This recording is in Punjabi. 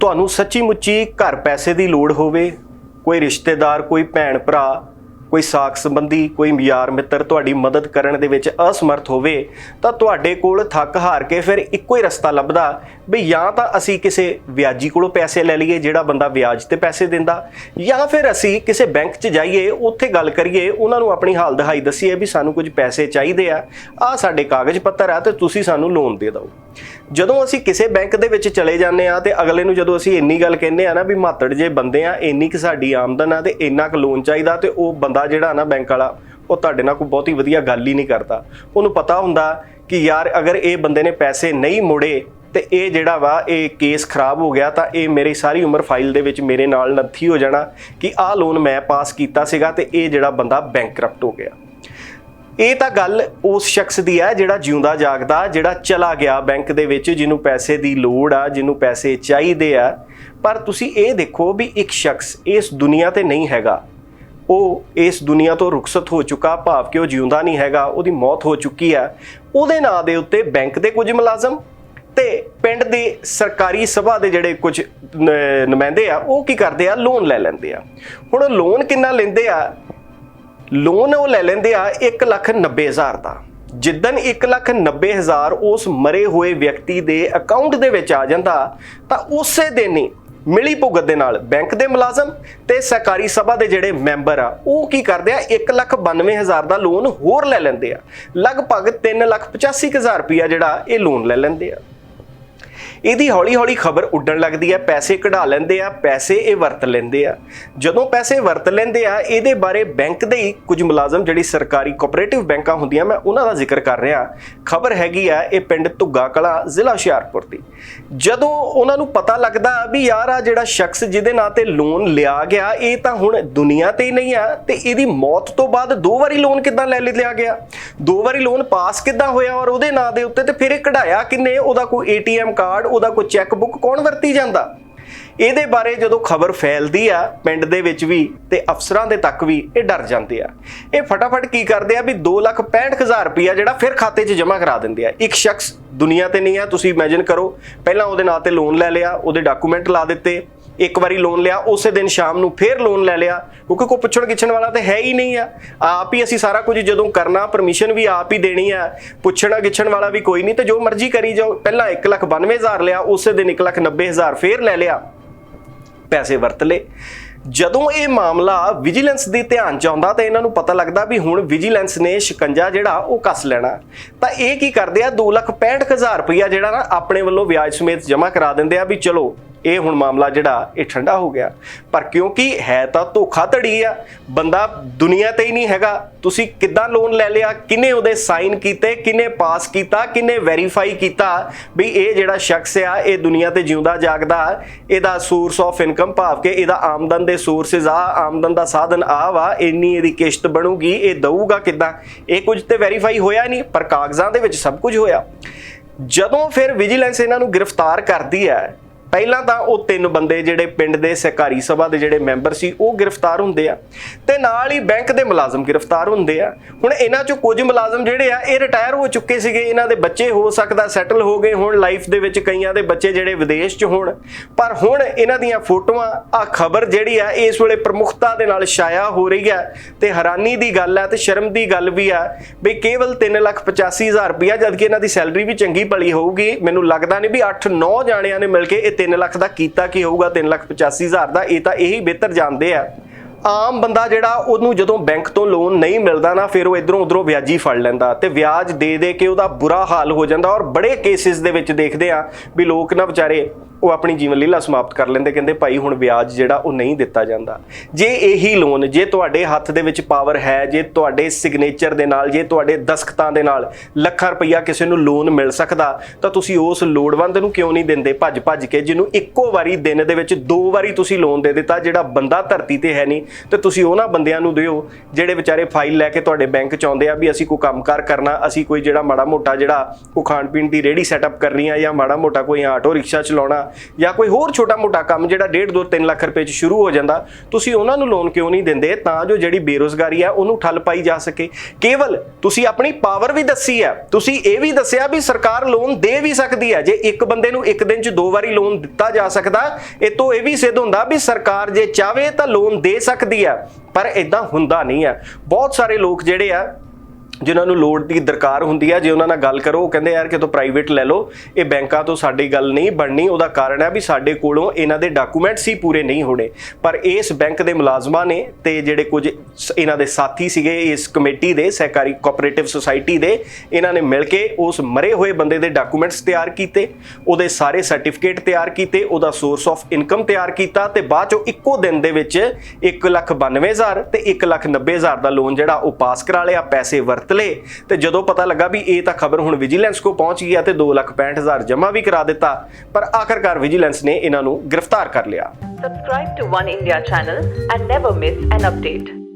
ਤੁਹਾਨੂੰ ਸੱਚੀ ਮੁੱਚੀ ਘਰ ਪੈਸੇ ਦੀ ਲੋੜ ਹੋਵੇ, ਕੋਈ ਰਿਸ਼ਤੇਦਾਰ, ਕੋਈ ਭੈਣ ਭਰਾ, ਕੋਈ ਸਾਖ ਸੰਬੰਧੀ, ਕੋਈ ਯਾਰ ਮਿੱਤਰ ਤੁਹਾਡੀ ਮਦਦ ਕਰਨ ਦੇ ਵਿੱਚ ਅਸਮਰਥ ਹੋਵੇ, ਤਾਂ ਤੁਹਾਡੇ ਕੋਲ ਥੱਕ ਹਾਰ ਕੇ ਫਿਰ ਇੱਕੋ ਹੀ ਰਸਤਾ ਲੱਭਦਾ ਵੀ ਜਾਂ ਤਾਂ ਅਸੀਂ ਕਿਸੇ ਵਿਆਜੀ ਕੋਲੋਂ ਪੈਸੇ ਲੈ ਲਈਏ ਜਿਹੜਾ ਬੰਦਾ ਵਿਆਜ ਤੇ ਪੈਸੇ ਦਿੰਦਾ, ਜਾਂ ਫਿਰ ਅਸੀਂ ਕਿਸੇ ਬੈਂਕ 'ਚ ਜਾਈਏ, ਉੱਥੇ ਗੱਲ ਕਰੀਏ, ਉਹਨਾਂ ਨੂੰ ਆਪਣੀ ਹਾਲ ਦਹਾਈ ਦੱਸੀਏ ਵੀ ਸਾਨੂੰ ਕੁਝ ਪੈਸੇ ਚਾਹੀਦੇ ਆ ਆ ਸਾਡੇ ਕਾਗਜ਼ ਪੱਤਰ ਆ ਤੇ ਤੁਸੀਂ ਸਾਨੂੰ ਲੋਨ ਦੇ ਦਿਓ। ਜਦੋਂ ਅਸੀਂ ਕਿਸੇ ਬੈਂਕ ਦੇ ਵਿੱਚ ਚਲੇ ਜਾਂਦੇ ਆ ਤੇ ਅਗਲੇ ਨੂੰ ਜਦੋਂ ਅਸੀਂ ਇੰਨੀ ਗੱਲ ਕਹਿੰਦੇ ਆ ਨਾ ਵੀ ਮਾਤੜ ਜੇ ਬੰਦੇ ਆ, ਇੰਨੀ ਕਿ ਸਾਡੀ ਆਮਦਨ ਆ ਤੇ ਇੰਨਾ ਕੁ ਲੋਨ ਚਾਹੀਦਾ ਤੇ ਉਹ ਬੰਦਾ ਜਿਹੜਾ ਨਾ ਬੈਂਕ ਵਾਲਾ, ਉਹ ਤੁਹਾਡੇ ਨਾਲ ਕੋਈ ਬਹੁਤੀ ਵਧੀਆ ਗੱਲ ਹੀ ਨਹੀਂ ਕਰਦਾ। ਉਹਨੂੰ ਪਤਾ ਹੁੰਦਾ ਕਿ ਯਾਰ ਅਗਰ ਇਹ ਬੰਦੇ ਨੇ ਪੈਸੇ ਨਹੀਂ ਮੋੜੇ ਤੇ ਇਹ ਜਿਹੜਾ ਵਾ, ਇਹ ਕੇਸ ਖਰਾਬ ਹੋ ਗਿਆ ਤਾਂ ਇਹ ਮੇਰੀ ਸਾਰੀ ਉਮਰ ਫਾਈਲ ਦੇ ਵਿੱਚ ਮੇਰੇ ਨਾਲ ਨੱਥੀ ਹੋ ਜਾਣਾ ਕਿ ਆਹ ਲੋਨ ਮੈਂ ਪਾਸ ਕੀਤਾ ਸੀਗਾ ਤੇ ਇਹ ਜਿਹੜਾ ਬੰਦਾ ਬੈਂਕਰਪਟ ਹੋ ਗਿਆ। ਇਹ ਤਾਂ ਗੱਲ ਉਸ ਸ਼ਖਸ ਦੀ ਹੈ ਜਿਹੜਾ ਜਿਉਂਦਾ ਜਾਗਦਾ, ਜਿਹੜਾ ਚਲਾ ਗਿਆ ਬੈਂਕ ਦੇ ਵਿੱਚ, ਜਿਹਨੂੰ ਪੈਸੇ ਦੀ ਲੋੜ ਆ, ਜਿਹਨੂੰ ਪੈਸੇ ਚਾਹੀਦੇ ਆ। ਪਰ ਤੁਸੀਂ ਇਹ ਦੇਖੋ ਵੀ ਇੱਕ ਸ਼ਖਸ ਇਸ ਦੁਨੀਆ ਤੇ ਨਹੀਂ ਹੈਗਾ। ਉਹ ਇਸ ਦੁਨੀਆ ਤੋਂ ਰੁਖਸਤ ਹੋ ਚੁੱਕਾ, ਭਾਵ ਕਿ ਉਹ ਜਿਉਂਦਾ ਨਹੀਂ ਹੈਗਾ, ਉਹਦੀ ਮੌਤ ਹੋ ਚੁੱਕੀ ਆ। ਉਹਦੇ ਨਾਂ ਦੇ ਉੱਤੇ ਬੈਂਕ ਦੇ ਕੁਝ ਮੁਲਾਜ਼ਮ ਤੇ ਪਿੰਡ ਦੀ ਸਰਕਾਰੀ ਸਭਾ ਦੇ ਜਿਹੜੇ ਕੁਝ ਨੁਮਾਇੰਦੇ ਆ, ਉਹ ਕੀ ਕਰਦੇ ਆ? ਲੋਨ ਲੈ ਲੈਂਦੇ ਆ। ਹੁਣ ਲੋਨ ਕਿੰਨਾ ਲੈਂਦੇ ਆ? ਲੋਨ ਉਹ ਲੈ ਲੈਂਦੇ ਆ 190000 ਦਾ। ਜਿੱਦਨ 190000 ਉਸ ਮਰੇ ਹੋਏ ਵਿਅਕਤੀ ਦੇ ਅਕਾਊਂਟ ਦੇ ਵਿੱਚ ਆ ਜਾਂਦਾ, ਤਾਂ ਉਸੇ ਦਿਨ ਹੀ ਮਿਲੀ ਭੁਗਤ ਦੇ ਨਾਲ ਬੈਂਕ ਦੇ ਮੁਲਾਜ਼ਮ ਤੇ ਸਹਿਕਾਰੀ ਸਭਾ ਦੇ ਜਿਹੜੇ ਮੈਂਬਰ ਆ, ਉਹ ਕੀ ਕਰਦੇ ਆ 192000 ਦਾ ਲੋਨ ਹੋਰ ਲੈ ਲੈਂਦੇ ਆ। ਲਗਭਗ 385000 ਰੁਪਇਆ ਜਿਹੜਾ ਇਹ ਲੋਨ ਲੈ ਲੈਂਦੇ ਆ। ਇਹਦੀ ਹੌਲੀ ਹੌਲੀ ਖਬਰ ਉੱਡਣ ਲੱਗਦੀ ਹੈ, ਪੈਸੇ ਕਢਾ ਲੈਂਦੇ ਆ, ਪੈਸੇ ਇਹ ਵਰਤ ਲੈਂਦੇ ਆ। ਜਦੋਂ ਪੈਸੇ ਵਰਤ ਲੈਂਦੇ ਆ, ਇਹਦੇ ਬਾਰੇ ਬੈਂਕ ਦੇ ਹੀ ਕੁਝ ਮੁਲਾਜ਼ਮ ਜਿਹੜੀ ਸਰਕਾਰੀ ਕੋਆਪਰੇਟਿਵ ਬੈਂਕਾਂ ਹੁੰਦੀਆਂ, ਮੈਂ ਉਹਨਾਂ ਦਾ ਜ਼ਿਕਰ ਕਰ ਰਿਹਾ। ਖਬਰ ਹੈਗੀ ਆ, ਇਹ ਪਿੰਡ ਧੁੱਗਾ ਕਲਾ ਜ਼ਿਲ੍ਹਾ ਹੁਸ਼ਿਆਰਪੁਰ ਦੀ। ਜਦੋਂ ਉਹਨਾਂ ਨੂੰ ਪਤਾ ਲੱਗਦਾ ਵੀ ਯਾਰ ਆ ਜਿਹੜਾ ਸ਼ਖਸ ਜਿਹਦੇ ਨਾਂ ਤੇ ਲੋਨ ਲਿਆ ਗਿਆ, ਇਹ ਤਾਂ ਹੁਣ ਦੁਨੀਆ ਤੇ ਹੀ ਨਹੀਂ ਆ, ਤੇ ਇਹਦੀ ਮੌਤ ਤੋਂ ਬਾਅਦ ਦੋ ਵਾਰੀ ਲੋਨ ਕਿੱਦਾਂ ਲੈ ਲਿਆ ਗਿਆ? ਦੋ ਵਾਰੀ ਲੋਨ ਪਾਸ ਕਿੱਦਾਂ ਹੋਇਆ ਔਰ ਉਹਦੇ ਨਾਂ ਦੇ ਉੱਤੇ ਤੇ ਫਿਰ ਇਹ ਕਢਾਇਆ ਕਿੰਨੇ? ਉਹਦਾ ਕੋਈ ਏਟੀਐਮ ਕਾਰਡ ਉਹਦਾ ਕੋਈ ਚੈੱਕ ਬੁੱਕ ਕੌਣ ਵਰਤੀ ਜਾਂਦਾ? ਇਹਦੇ ਬਾਰੇ ਜਦੋਂ ਖਬਰ ਫੈਲਦੀ ਆ ਪਿੰਡ ਦੇ ਵਿੱਚ ਵੀ ਤੇ ਅਫਸਰਾਂ ਦੇ ਤੱਕ ਵੀ ਇਹ ਡਰ ਜਾਂਦੇ ਆ। ਇਹ ਫਟਾਫਟ ਕੀ ਕਰਦੇ ਆ ਵੀ 265000 ਰੁਪਇਆ ਜਿਹੜਾ ਫਿਰ ਖਾਤੇ 'ਚ ਜਮ੍ਹਾਂ ਕਰਾ ਦਿੰਦੇ ਆ। ਇੱਕ ਸ਼ਖਸ ਦੁਨੀਆ ਤੇ ਨਹੀਂ ਆ, ਤੁਸੀਂ ਇਮੇਜਿਨ ਕਰੋ, ਪਹਿਲਾਂ ਉਹਦੇ ਨਾਂ ਤੇ ਲੋਨ ਲੈ ਲਿਆ, ਉਹਦੇ ਡਾਕੂਮੈਂਟ ਲਾ ਦਿੱਤੇ ਇੱਕ ਵਾਰੀ ਲੋਨ ਲਿਆ, ਉਸੇ ਦਿਨ ਸ਼ਾਮ ਨੂੰ ਫੇਰ ਲੋਨ ਲੈ ਲਿਆ। ਕਿਉਂਕਿ ਕੋਈ ਪੁੱਛਣ ਗਿੱਛਣ ਵਾਲਾ ਤੇ ਹੈ ਹੀ ਨਹੀਂ ਆ। ਆਪ ਹੀ ਅਸੀਂ ਸਾਰਾ ਕੁਝ ਜਦੋਂ ਕਰਨਾ ਪਰਮਿਸ਼ਨ ਵੀ ਆਪ ਹੀ ਦੇਣੀ ਆ। ਪੁੱਛਣਾ ਗਿੱਛਣ ਵਾਲਾ ਵੀ ਕੋਈ ਨਹੀਂ, ਤੇ ਜੋ ਮਰਜ਼ੀ ਕਰੀ ਜਾਓ। ਪਹਿਲਾਂ 192000 ਲਿਆ, ਉਸੇ ਦਿਨ 190000 ਫੇਰ ਲੈ ਲਿਆ। ਪੈਸੇ ਵਰਤ ਲਏ। ਜਦੋਂ ਇਹ ਮਾਮਲਾ ਵਿਜੀਲੈਂਸ ਦੇ ਧਿਆਨ ਚ ਆਉਂਦਾ, ਤਾਂ ਇਹਨਾਂ ਨੂੰ ਪਤਾ ਲੱਗਦਾ ਵੀ ਹੁਣ ਵਿਜੀਲੈਂਸ ਨੇ ਸ਼ਿਕੰਜਾ ਜਿਹੜਾ, ਉਹ ਕੱਸ ਲੈਣਾ। ਤਾਂ ਇਹ ਕੀ ਕਰਦੇ ਆ? 265000 ਰੁਪਇਆ ਜਿਹੜਾ ਨਾ, ਆਪਣੇ ਵੱਲੋਂ ਵਿਆਜ ਸਮੇਤ ਜਮ੍ਹਾਂ ਕਰਾ ਦਿੰਦੇ ਆ ਵੀ ਚਲੋ ਇਹ ਹੁਣ ਮਾਮਲਾ ਜਿਹੜਾ ਇਹ ਠੰਡਾ ਹੋ ਗਿਆ। ਪਰ ਕਿਉਂਕਿ ਹੈ ਤਾਂ ਧੋਖਾਧੜੀ ਆ, ਬੰਦਾ ਦੁਨੀਆ ਤੇ ਹੀ ਨਹੀਂ ਹੈਗਾ। ਤੁਸੀਂ ਕਿੱਦਾਂ ਲੋਨ ਲੈ ਲਿਆ ਕਿਨੇ ਉਹਦੇ ਸਾਈਨ ਕੀਤੇ ਕਿਨੇ ਪਾਸ ਕੀਤਾ ਕਿਨੇ ਵੈਰੀਫਾਈ ਕੀਤਾ ਵੀ ਇਹ ਜਿਹੜਾ ਸ਼ਖਸ ਆ, ਇਹ ਦੁਨੀਆ ਤੇ ਜਿਉਂਦਾ ਜਾਗਦਾ, ਇਹਦਾ ਸੋਰਸ ਆਫ ਇਨਕਮ ਭਾਵ ਕਿ ਇਹਦਾ ਆਮਦਨ ਦੇ ਸੋਰਸਸ ਆ, ਆਮਦਨ ਦਾ ਸਾਧਨ ਆ ਵਾ, ਇੰਨੀ ਇਹਦੀ ਕਿਸ਼ਤ ਬਣੂਗੀ, ਇਹ ਦਊਗਾ ਕਿੱਦਾਂ? ਇਹ ਕੁਝ ਤੇ ਵੈਰੀਫਾਈ ਹੋਇਆ ਨਹੀਂ, ਪਰ ਕਾਗਜ਼ਾਂ ਦੇ ਵਿੱਚ ਸਭ ਕੁਝ ਹੋਇਆ। ਜਦੋਂ ਫਿਰ ਵਿਜੀਲੈਂਸ ਇਹਨਾਂ ਨੂੰ ਗ੍ਰਿਫਤਾਰ ਕਰਦੀ ਹੈ ਪਹਿਲਾਂ ਤਾਂ ਉਹ ਤਿੰਨ ਬੰਦੇ ਜਿਹੜੇ ਪਿੰਡ ਦੇ ਸਹਿਕਾਰੀ ਸਭਾ ਦੇ ਜਿਹੜੇ ਮੈਂਬਰ ਸੀ, ਉਹ ਗ੍ਰਿਫਤਾਰ ਹੁੰਦੇ ਆ ਤੇ ਨਾਲ ਹੀ ਬੈਂਕ ਦੇ ਮੁਲਾਜ਼ਮ ਗ੍ਰਿਫਤਾਰ ਹੁੰਦੇ ਆ। ਹੁਣ ਇਹਨਾਂ ਚੋਂ ਕੁਝ ਮੁਲਾਜ਼ਮ ਜਿਹੜੇ ਆ, ਇਹ ਰਿਟਾਇਰ ਹੋ ਚੁੱਕੇ ਸੀਗੇ। ਇਹਨਾਂ ਦੇ ਬੱਚੇ ਹੋ ਸਕਦਾ ਸੈਟਲ ਹੋ ਗਏ ਹੁਣ ਲਾਈਫ ਦੇ ਵਿੱਚ ਕਈਆਂ ਦੇ ਬੱਚੇ ਜਿਹੜੇ ਵਿਦੇਸ਼ 'ਚ ਹੋਣ। ਪਰ ਹੁਣ ਇਹਨਾਂ ਦੀਆਂ ਫੋਟੋਆਂ ਆ ਖਬਰ ਜਿਹੜੀ ਆ, ਇਸ ਵੇਲੇ ਪ੍ਰਮੁਖਤਾ ਦੇ ਨਾਲ ਛਾਇਆ ਹੋ ਰਹੀ ਹੈ ਤੇ ਹੈਰਾਨੀ ਦੀ ਗੱਲ ਹੈ ਤੇ ਸ਼ਰਮ ਦੀ ਗੱਲ ਵੀ ਆ ਵੀ ਕੇਵਲ 385000 ਰੁਪਇਆ ਜਦਕਿ ਇਹਨਾਂ ਦੀ ਸੈਲਰੀ ਵੀ ਚੰਗੀ ਭਲੀ ਹੋਊਗੀ, ਮੈਨੂੰ ਲੱਗਦਾ ਨਹੀਂ ਵੀ 8-9 ਜਾਣਿਆਂ ਨੇ ਮਿਲ ਕੇ ਇਹ 3 ਲੱਖ ਦਾ ਕੀਤਾ ਕੀ ਹੋਊਗਾ 385000 ਦਾ, ਇਹ ਤਾਂ ਇਹੀ ਬਿਹਤਰ ਜਾਣਦੇ ਆ। ਆਮ ਬੰਦਾ ਜਿਹੜਾ ਉਹਨੂੰ ਜਦੋਂ ਬੈਂਕ ਤੋਂ ਲੋਨ ਨਹੀਂ ਮਿਲਦਾ ਨਾ, ਫਿਰ ਉਹ ਇਧਰੋਂ ਉਧਰੋਂ ਵਿਆਜੀ ਫੜ ਲੈਂਦਾ ਤੇ ਵਿਆਜ ਦੇ ਦੇ ਕੇ ਉਹਦਾ ਬੁਰਾ ਹਾਲ ਹੋ ਜਾਂਦਾ ਔਰ ਬੜੇ ਕੇਸਿਸ ਦੇ ਵਿੱਚ ਦੇਖਦੇ ਆ ਵੀ ਲੋਕ ਨਾ ਵਿਚਾਰੇ ਉਹ ਆਪਣੀ ਜੀਵਨ ਲੀਲਾ ਸਮਾਪਤ ਕਰ ਲੈਂਦੇ, ਕਹਿੰਦੇ ਭਾਈ ਹੁਣ ਵਿਆਜ ਜਿਹੜਾ ਉਹ ਨਹੀਂ ਦਿੱਤਾ ਜਾਂਦਾ। ਜੇ ਇਹੀ ਲੋਨ ਜੇ ਤੁਹਾਡੇ ਹੱਥ ਦੇ ਵਿੱਚ ਪਾਵਰ ਹੈ, ਜੇ ਤੁਹਾਡੇ ਸਿਗਨੇਚਰ ਦੇ ਨਾਲ, ਜੇ ਤੁਹਾਡੇ ਦਸਖਤਾਂ ਦੇ ਨਾਲ ਲੱਖਾਂ ਰੁਪਈਆ ਕਿਸੇ ਨੂੰ ਲੋਨ ਮਿਲ ਸਕਦਾ, ਤਾਂ ਤੁਸੀਂ ਉਸ ਲੋੜਵੰਦ ਨੂੰ ਕਿਉਂ ਨਹੀਂ ਦਿੰਦੇ? ਭੱਜ ਭੱਜ ਕੇ, ਜਿਹਨੂੰ ਇੱਕੋ ਵਾਰੀ ਦਿਨ ਦੇ ਵਿੱਚ ਦੋ ਵਾਰੀ ਤੁਸੀਂ ਲੋਨ ਦੇ ਦਿੱਤਾ, ਜਿਹੜਾ ਬੰਦਾ ਧਰਤੀ ਤੇ ਹੈ ਨਹੀਂ, ਤੇ ਤੁਸੀਂ ਉਹਨਾਂ ਬੰਦਿਆਂ ਨੂੰ ਦਿਓ, ਜਿਹੜੇ ਵਿਚਾਰੇ ਫਾਈਲ ਲੈ ਕੇ ਤੁਹਾਡੇ ਬੈਂਕ ਚ ਆਉਂਦੇ ਆ ਵੀ ਅਸੀਂ ਕੋਈ ਕੰਮਕਾਰ ਕਰਨਾ, ਅਸੀਂ ਕੋਈ ਜਿਹੜਾ ਮਾੜਾ ਮੋਟਾ ਜਿਹੜਾ ਉਹ ਖਾਣ ਪੀਣ ਦੀ ਰੇੜੀ ਸੈਟਅਪ ਕਰਨੀ ਆ ਜਾਂ ਮਾੜਾ ਮੋਟਾ ਕੋਈ ਆਟੋ ਰਿਕਸ਼ਾ ਚਲਾਉਣਾ ਜਾਂ ਕੋਈ ਹੋਰ ਛੋਟਾ-ਮੋਟਾ ਕੰਮ ਜਿਹੜਾ 1.5 2 3 ਲੱਖ ਰੁਪਏ ਚ ਸ਼ੁਰੂ ਹੋ ਜਾਂਦਾ, ਤੁਸੀਂ ਉਹਨਾਂ ਨੂੰ ਲੋਨ ਕਿਉਂ ਨਹੀਂ ਦਿੰਦੇ? ਤਾਂ ਜੋ ਜਿਹੜੀ ਬੇਰੋਜ਼ਗਾਰੀ ਆ, ਉਹਨੂੰ ਠੱਲ ਪਾਈ ਜਾ ਸਕੇ। ਕੇਵਲ ਤੁਸੀਂ ਆਪਣੀ ਪਾਵਰ ਵੀ ਦੱਸੀ ਹੈ ਤੁਸੀਂ ਇਹ ਵੀ ਦੱਸਿਆ ਵੀ ਸਰਕਾਰ ਲੋਨ ਦੇ ਵੀ ਸਕਦੀ ਹੈ ਜੇ ਇੱਕ ਬੰਦੇ ਨੂੰ ਇੱਕ ਦਿਨ ਚ ਦੋ ਵਾਰੀ ਲੋਨ ਦਿੱਤਾ ਜਾ ਸਕਦਾ, ਇਹ ਤੋਂ ਇਹ ਵੀ ਸਿੱਧ ਹੁੰਦਾ ਵੀ ਸਰਕਾਰ ਜੇ ਚਾਵੇ ਤਾਂ ਲੋਨ ਦੇ ਸਕਦੀ ਹੈ ਪਰ ਇਦਾਂ ਹੁੰਦਾ ਨਹੀਂ ਹੈ ਬਹੁਤ ਸਾਰੇ ਲੋਕ ਜਿਹੜੇ ਆ ਜਿਨ੍ਹਾਂ ਨੂੰ ਲੋਡ ਦੀ ਦਰਕਾਰ ਹੁੰਦੀ ਹੈ ਜੇ ਉਹਨਾਂ ਨਾਲ ਗੱਲ ਕਰੋ, ਉਹ ਕਹਿੰਦੇ ਯਾਰ ਕਿਤੋਂ ਪ੍ਰਾਈਵੇਟ ਲੈ ਲਓ, ਇਹ ਬੈਂਕਾਂ ਤੋਂ ਸਾਡੀ ਗੱਲ ਨਹੀਂ ਬਣਨੀ, ਉਹਦਾ ਕਾਰਨ ਹੈ ਵੀ ਸਾਡੇ ਕੋਲੋਂ ਇਹਨਾਂ ਦੇ ਡਾਕੂਮੈਂਟਸ ਹੀ ਪੂਰੇ ਨਹੀਂ ਹੋਣੇ। ਪਰ ਇਸ ਬੈਂਕ ਦੇ ਮੁਲਾਜ਼ਮਾਂ ਨੇ ਤੇ ਜਿਹੜੇ ਕੁਝ ਸ- ਇਹਨਾਂ ਦੇ ਸਾਥੀ ਸੀਗੇ, ਇਸ ਕਮੇਟੀ ਦੇ, ਸਹਿਕਾਰੀ ਕੋਆਪਰੇਟਿਵ ਸੁਸਾਇਟੀ ਦੇ, ਇਹਨਾਂ ਨੇ ਮਿਲ ਕੇ ਉਸ ਮਰੇ ਹੋਏ ਬੰਦੇ ਦੇ ਡਾਕੂਮੈਂਟਸ ਤਿਆਰ ਕੀਤੇ, ਉਹਦੇ ਸਾਰੇ ਸਰਟੀਫਿਕੇਟ ਤਿਆਰ ਕੀਤੇ, ਉਹਦਾ ਸੋਰਸ ਆਫ ਇਨਕਮ ਤਿਆਰ ਕੀਤਾ ਤੇ ਬਾਅਦ ਚੋਂ ਇੱਕੋ ਦਿਨ ਦੇ ਵਿੱਚ 192000 ਤੇ 190000 ਦਾ ਲੋਨ ਜਿਹੜਾ ਉਹ ਪਾਸ ਕਰਾ ਲਿਆ, ਪੈਸੇ ਵਰਤ ਲਏ ਤੇ ਜਦੋਂ ਪਤਾ ਲੱਗਾ ਵੀ ਇਹ ਤਾਂ ਖਬਰ ਹੁਣ ਵਿਜੀਲੈਂਸ ਕੋ ਪਹੁੰਚ ਗਈ ਆ ਤੇ 265000 ਜਮ੍ਹਾਂ ਵੀ ਕਰਾ ਦਿੱਤਾ, ਪਰ ਆਖਰਕਾਰ ਵਿਜੀਲੈਂਸ ਨੇ ਇਹਨਾਂ ਨੂੰ ਗ੍ਰਿਫਤਾਰ ਕਰ ਲਿਆ Subscribe to One India channel and never miss an update.